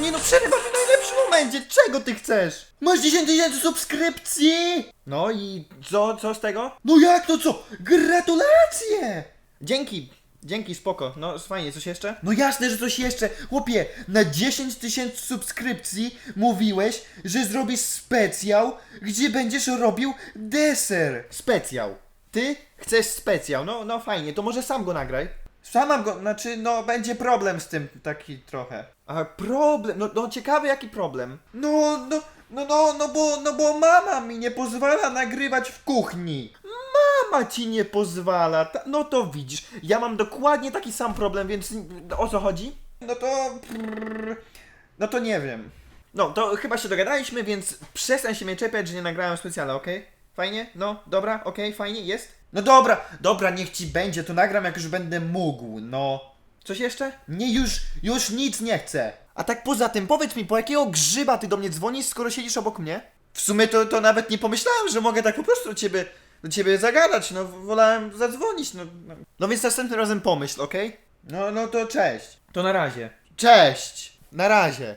nie no, przerywa mi w najlepszym momencie. Czego ty chcesz? Masz 10 tysięcy subskrypcji! No i co, co z tego? No jak to co? Gratulacje! Dzięki, dzięki, spoko. No fajnie, coś jeszcze? No jasne, że coś jeszcze. Chłopie, na 10 tysięcy subskrypcji mówiłeś, że zrobisz specjał, gdzie będziesz robił deser. Specjał. Ty chcesz specjał, no, no fajnie, to może sam go nagraj. Sama go, znaczy, no będzie problem z tym taki trochę. A problem, no, no ciekawy jaki problem? No, no, no, no, no bo, no bo mama mi nie pozwala nagrywać w kuchni. Mama ci nie pozwala, ta, no to widzisz, ja mam dokładnie taki sam problem, więc o co chodzi? No to, prrr, no to nie wiem. No, to chyba się dogadaliśmy, więc przestań się mnie czepiać, że nie nagrałem specjala, okej? Fajnie? No, dobra, okej, fajnie, jest? No dobra, dobra, niech ci będzie, to nagram jak już będę mógł, no. Coś jeszcze? Nie, już, już nic nie chcę. A tak poza tym, powiedz mi, po jakiego grzyba ty do mnie dzwonisz, skoro siedzisz obok mnie? W sumie to, to nawet nie pomyślałem, że mogę tak po prostu do ciebie, do ciebie zagadać, no wolałem zadzwonić, no. No, no więc następnym razem pomyśl, okej? No, no to cześć. To na razie. Cześć! Na razie.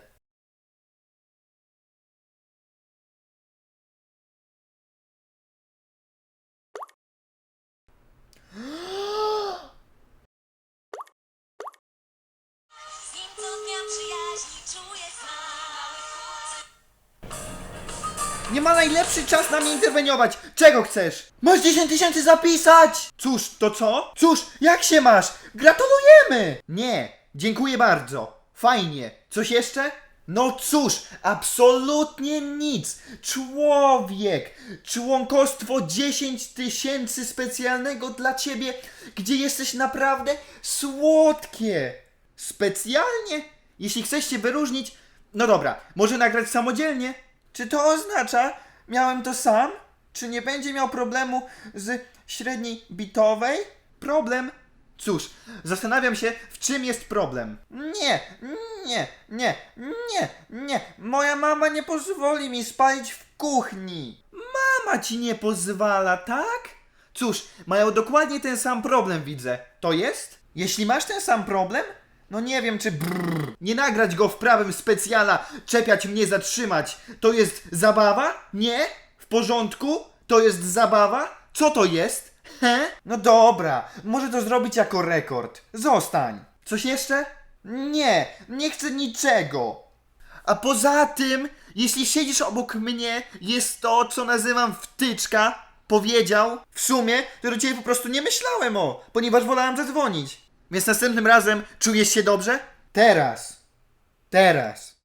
Nie ma najlepszy czas na mnie interweniować. Czego chcesz? Masz 10 tysięcy zapisać! Cóż, to co? Cóż, jak się masz? Gratulujemy! Nie, dziękuję bardzo. Fajnie. Coś jeszcze? No cóż, absolutnie nic. Człowiek, członkostwo 10 tysięcy specjalnego dla ciebie, gdzie jesteś naprawdę słodkie. Specjalnie? Jeśli chcesz się wyróżnić, no dobra, może nagrać samodzielnie? Czy to oznacza, miałem to sam? Czy nie będzie miał problemu z średniej bitowej? Problem? Cóż, zastanawiam się, w czym jest problem. Nie, nie, nie, nie, nie. Moja mama nie pozwoli mi spalić w kuchni. Mama ci nie pozwala, tak? Cóż, mają dokładnie ten sam problem, widzę. To jest? Jeśli masz ten sam problem, no nie wiem czy brrr, nie nagrać go w prawym specjala, czepiać mnie, zatrzymać, to jest zabawa? Nie? W porządku? To jest zabawa? Co to jest? He? No dobra, może to zrobić jako rekord. Zostań. Coś jeszcze? Nie, nie chcę niczego. A poza tym, jeśli siedzisz obok mnie, jest to, co nazywam wtyczka, powiedział, w sumie, to do ciebie po prostu nie myślałem o, ponieważ wolałem zadzwonić. Więc następnym razem czujesz się dobrze? Teraz. Teraz.